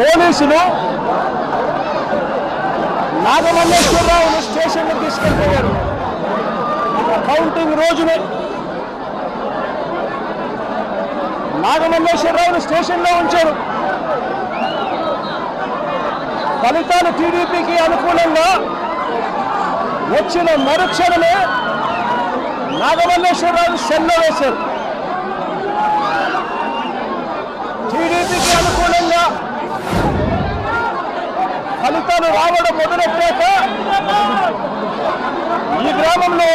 పోలీసులు నాగమల్లేశ్వరరావును స్టేషన్కి తీసుకెళ్ళిపోయారు. కౌంటింగ్ రోజునే. నాగమల్లేశ్వరరావును స్టేషన్లో ఉంచారు. ఫలితాలు టీడీపీకి అనుకూలంగా వచ్చిన మరుక్షణమే నాగమల్లేశ్వరరావు సెల్లో వేశారు. ఫలితాలు రావడం మొదలెట్టాక ఈ గ్రామంలో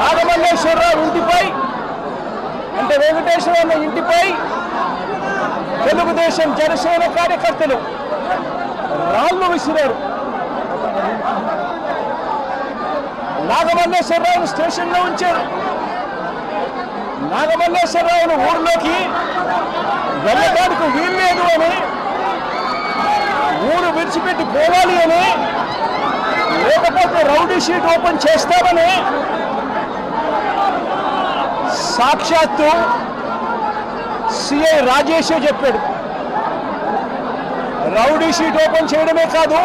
నాగమల్లేశ్వరరావు ఇంటిపై అంటే వెంకటేశ్వరరావు ఇంటిపై తెలుగుదేశం జనసేన కార్యకర్తలు రాళ్ళు విసిరారు. నాగమల్లేశ్వరరావును స్టేషన్లో ఉంచారు. నాగమల్లేశ్వరరావును ఊర్లోకి వెళ్ళడానికి వీల్లేదు అని ఊరు విడిచిపెట్టి పోవాలి అని లేకపోతే రౌడీ షీట్ ఓపెన్ చేస్తామని సాక్షాత్తు సిఐ రాజేషే చెప్పాడు. రౌడీ షీట్ ఓపెన్ చేయడమే కాదు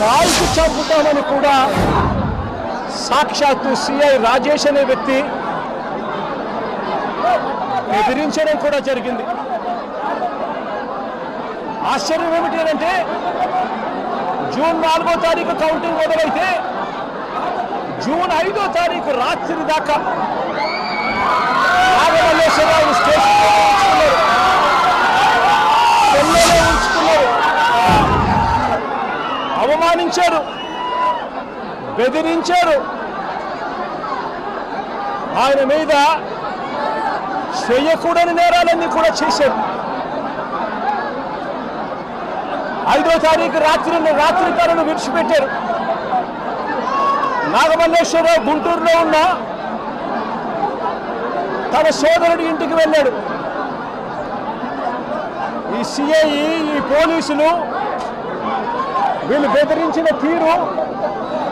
కాల్చి చంపుతామని కూడా సాక్షాత్తు సిఐ రాజేష్ అనే వ్యక్తి బెదిరించడం కూడా జరిగింది. ఆశ్చర్యం ఏమిటి అంటే జూన్ నాలుగో తారీఖు కౌంటింగ్ మొదలైతే జూన్ ఐదో తారీఖు రాత్రి దాకా నాగమల్లేశ్వరరావు స్టేషన్ ఉంచుకున్నారు. అవమానించారు. బెదిరించారు. ఆయన మీద చేయకూడని నేరాలన్నీ కూడా చేశారు. ఐదో తారీఖు రాత్రి రాత్రి తనను విడిచిపెట్టారు. నాగమల్లేశ్వరరావు గుంటూరులో ఉన్న తన సోదరుడి ఇంటికి వెళ్ళాడు. ఈ సిఐ ఈ పోలీసులు వీళ్ళు బెదిరించిన తీరు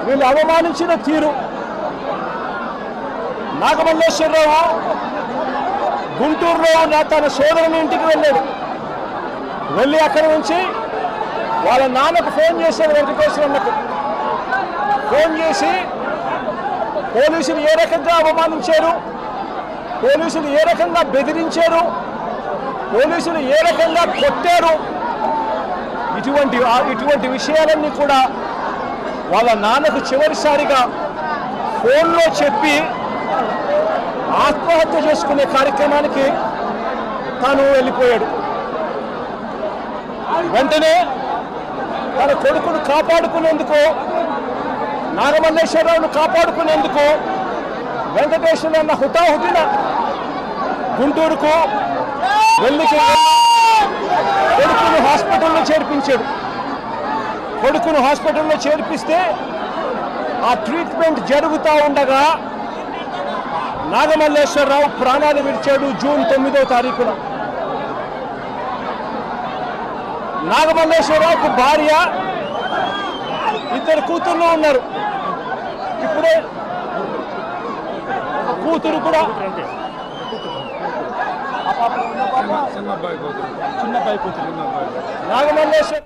వీళ్ళు అవమానించిన తీరు. నాగమల్లేశ్వరరావు గుంటూరులో ఉన్న తన సోదరుని ఇంటికి వెళ్ళాడు. వెళ్ళి అక్కడి నుంచి వాళ్ళ నాన్నకు ఫోన్ చేశాడు వెంకటేశ్వరన్నకు ఫోన్ చేసి పోలీసులు ఏ రకంగా అవమానించారు? పోలీసులు ఏ రకంగా బెదిరించారు? పోలీసులు ఏ రకంగా కొట్టారు? ఇటువంటి ఇటువంటి విషయాలన్నీ కూడా వాళ్ళ నాన్నకు చివరిసారిగా ఫోన్లో చెప్పి ఆత్మహత్య చేసుకునే కార్యక్రమానికి తాను వెళ్ళిపోయాడు. వెంటనే తన కొడుకును కాపాడుకునేందుకు నాగమల్లేశ్వరరావును కాపాడుకునేందుకు వెంకటేశ్వర అన్న హుటాహుటిన గుంటూరుకు వెళ్ళికి కొడుకును హాస్పిటల్లో చేర్పించాడు. కొడుకును హాస్పిటల్లో చేర్పిస్తే ఆ ట్రీట్మెంట్ జరుగుతూ ఉండగా నాగమల్లేశ్వరరావు ప్రాణాలు విడిచాడు జూన్ తొమ్మిదో తారీఖున. నాగమల్లేశ్వరరావుకు భార్య ఇద్దరు కూతుర్లు ఉన్నారు. ఇప్పుడే కూతురు కూడా చిన్న అబ్బాయి కూతురు. నాగమల్లేశ్వర